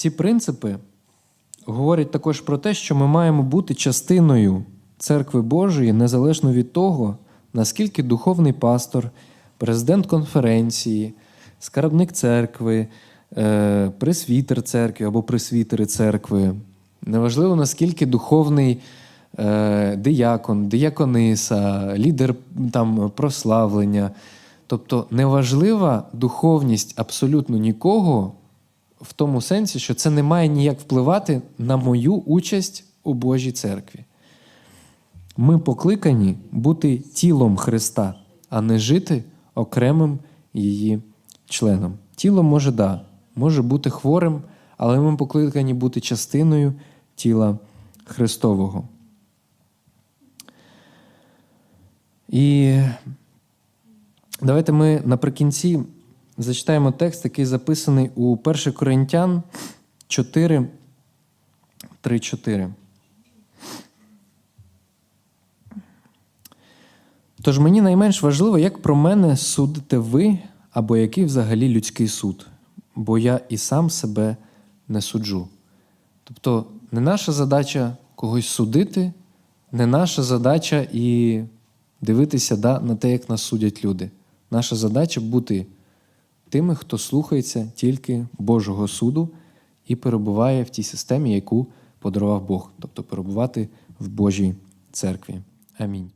Ці принципи говорять також про те, що ми маємо бути частиною церкви Божої незалежно від того, наскільки духовний пастор, президент конференції, скарбник церкви, е, пресвітер церкви або пресвітери церкви, неважливо наскільки духовний е, диякон, диякониса, лідер там, прославлення. Тобто неважлива духовність абсолютно нікого в тому сенсі, що це не має ніяк впливати на мою участь у Божій церкві. Ми покликані бути тілом Христа, а не жити окремим її членом. Тіло може да, може бути хворим, але ми покликані бути частиною тіла Христового. І давайте ми наприкінці зачитаємо текст, який записаний у 1 Коринтян 4, 3, 4. Тож мені найменш важливо, як про мене судите ви, або який взагалі людський суд, бо я і сам себе не суджу. Тобто, не наша задача когось судити, не наша задача і дивитися да, на те, як нас судять люди. Наша задача бути тими, хто слухається тільки Божого суду і перебуває в тій системі, яку подарував Бог, тобто перебувати в Божій церкві. Амінь.